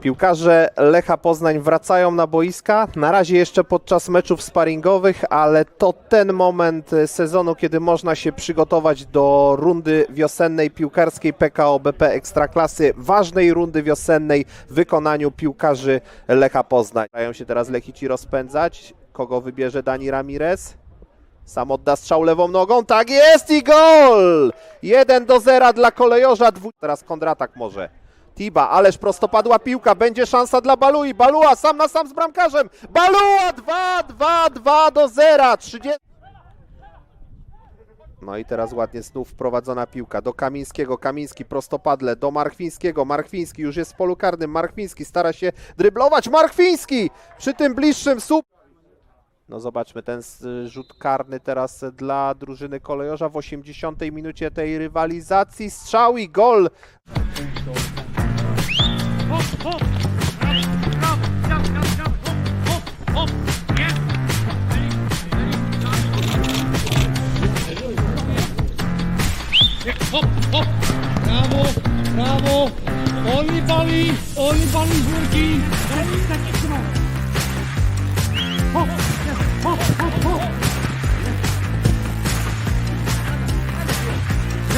Piłkarze Lecha Poznań wracają na boiska. Na razie jeszcze podczas meczów sparingowych, ale to ten moment e, sezonu, kiedy można się przygotować do rundy wiosennej piłkarskiej PKO BP Ekstraklasy. Ważnej rundy wiosennej w wykonaniu piłkarzy Lecha Poznań. Dają się teraz Lechici rozpędzać. Kogo wybierze Dani Ramirez? Sam odda strzał lewą nogą. Tak jest i gol! 1 do 0 dla kolejorza. Dwu... Teraz kontratak może. Tiba, ależ prostopadła piłka, będzie szansa dla Balui. Balua sam na sam z bramkarzem. Balua 2, 2, 2 do 0. 30. No i teraz ładnie znów wprowadzona piłka do Kamińskiego. Kamiński prostopadle do Marchwińskiego. Marchwiński już jest w polu karnym. Marchwiński stara się dryblować. Marchwiński przy tym bliższym słup. No zobaczmy ten rzut karny teraz dla drużyny kolejorza w 80 minucie tej rywalizacji. Strzał i gol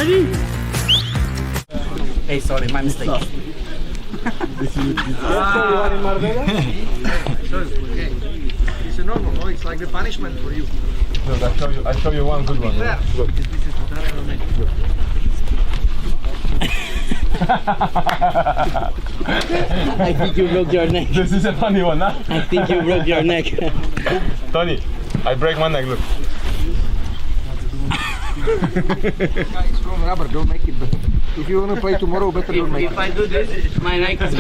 Ready? Hey, sorry, my mistake. It's a normal, no? It's like the punishment for you. Look, I show you. I show you one good one. Yeah. Look. I think you broke your neck. This is a funny one, huh? I think you broke your neck. Tony, I break my neck. Look. It's from rubber, don't make it. If you want to play tomorrow, better don't make If I do this, my is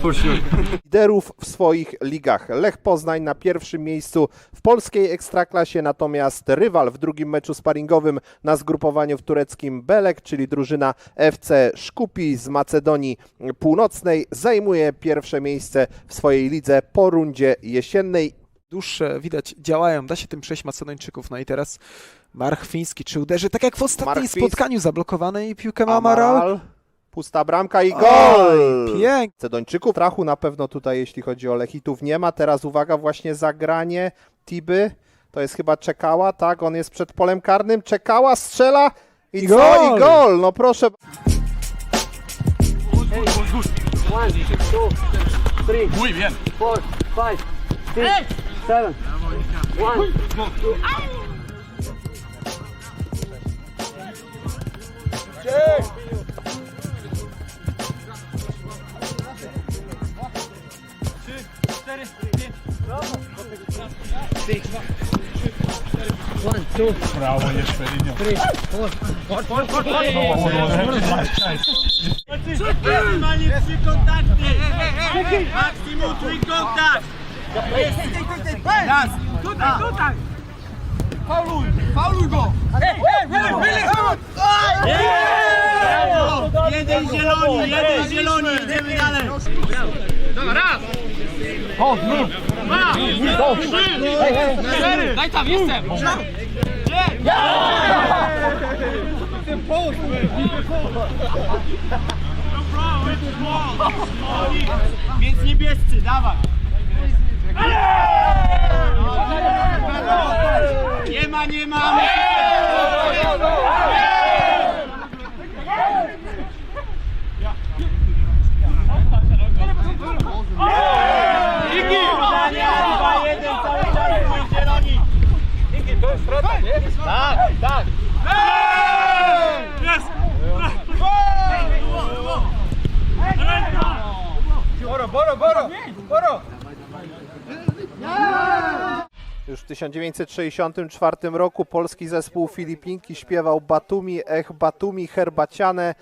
for sure. liderów w swoich ligach. Lech Poznań na pierwszym miejscu w polskiej ekstraklasie, natomiast rywal w drugim meczu sparingowym na zgrupowaniu w tureckim Belek, czyli drużyna FC Szkupi z Macedonii Północnej, zajmuje pierwsze miejsce w swojej lidze po rundzie jesiennej. dłuższe, widać, działają, da się tym przejść Macedończyków. No i teraz March Fiński, czy uderzy tak jak w ostatnim spotkaniu, zablokowany i piłkę ma Amaral. Pusta bramka i gol! pięknie. Cedończyków. Trachu na pewno tutaj, jeśli chodzi o Lechitów, nie ma. Teraz uwaga, właśnie zagranie Tiby. To jest chyba Czekała, tak? On jest przed polem karnym. Czekała, strzela i, I co? gol! I gol! No proszę. One, two, three, four, five, six, seven. One, two. Six. One, two. Bravo, ješ predinio. Three, four. Fort, fort, fort, fort. Ovo, ovo, ovo. Imali svi kontakte. Maksimum, tri kontakt. Jes, tutaj, tutaj. Nas. Tutaj, tutaj. Jeden zieloni, jeden zieloni, idziemy dalej. Daj tam, jestem! Więc niebiescy, dawaj! Nie ma, nie ma! Tak, tak! Jest! Boro, boro, boro! Boro! Już w 1964 roku polski zespół Filipinki śpiewał Batumi, Ech Batumi, Herbaciane,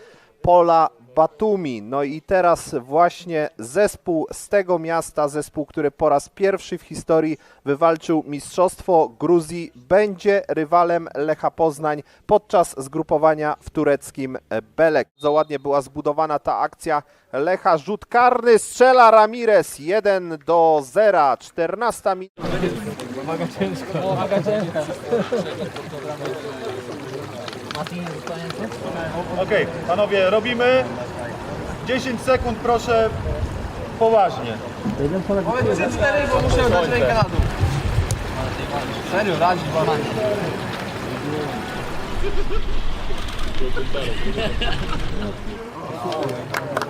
Pola Batumi. No i teraz właśnie zespół z tego miasta, zespół, który po raz pierwszy w historii wywalczył Mistrzostwo Gruzji, będzie rywalem Lecha Poznań podczas zgrupowania w tureckim Belek. Bardzo ładnie była zbudowana ta akcja Lecha. Rzut karny, strzela Ramirez 1 do 0, 14 minut. Okej, panowie, robimy 10 sekund, proszę, poważnie. Powiedz 3-4, bo muszę dać rękę na dół. Serio, razi bananie. Dwa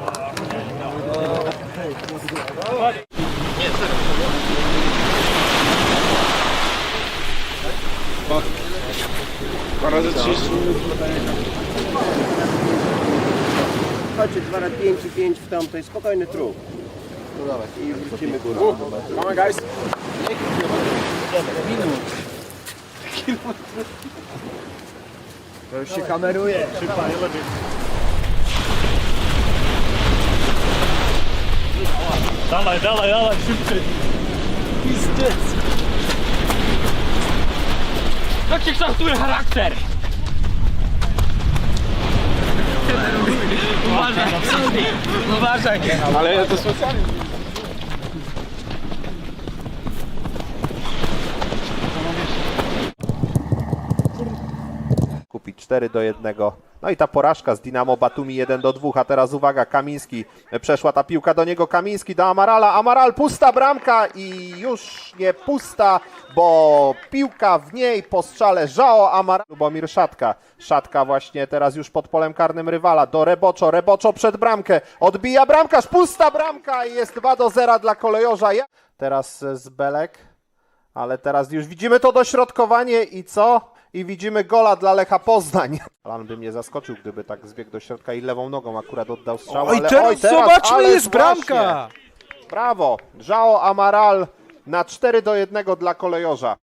razy pięć i pięć w tamtej, spokojny trup. No dawaj. I wrócimy górą. To już się kameruje. Dawaj, dawaj, dawaj, szybciej. Jak się kształtuje charakter? Uważaj, uważaj. Ale to specjalnie. kupić 4 do 1. No i ta porażka z Dinamo Batumi 1 do 2, a teraz uwaga, Kamiński, przeszła ta piłka do niego, Kamiński do Amarala, Amaral, pusta bramka i już nie pusta, bo piłka w niej po strzale Żao Amaral, Lubomir Szatka, Szatka właśnie teraz już pod polem karnym rywala, do Reboczo, Reboczo przed bramkę, odbija bramkarz, pusta bramka i jest 2 do 0 dla kolejorza. Teraz z Belek, ale teraz już widzimy to dośrodkowanie i co? I widzimy gola dla Lecha Poznań. Alan by mnie zaskoczył, gdyby tak zbiegł do środka i lewą nogą akurat oddał strzał. Oj, ale teraz, oj, teraz zobaczmy, jest bramka! Brawo. Żao Amaral na 4 do 1 dla kolejorza.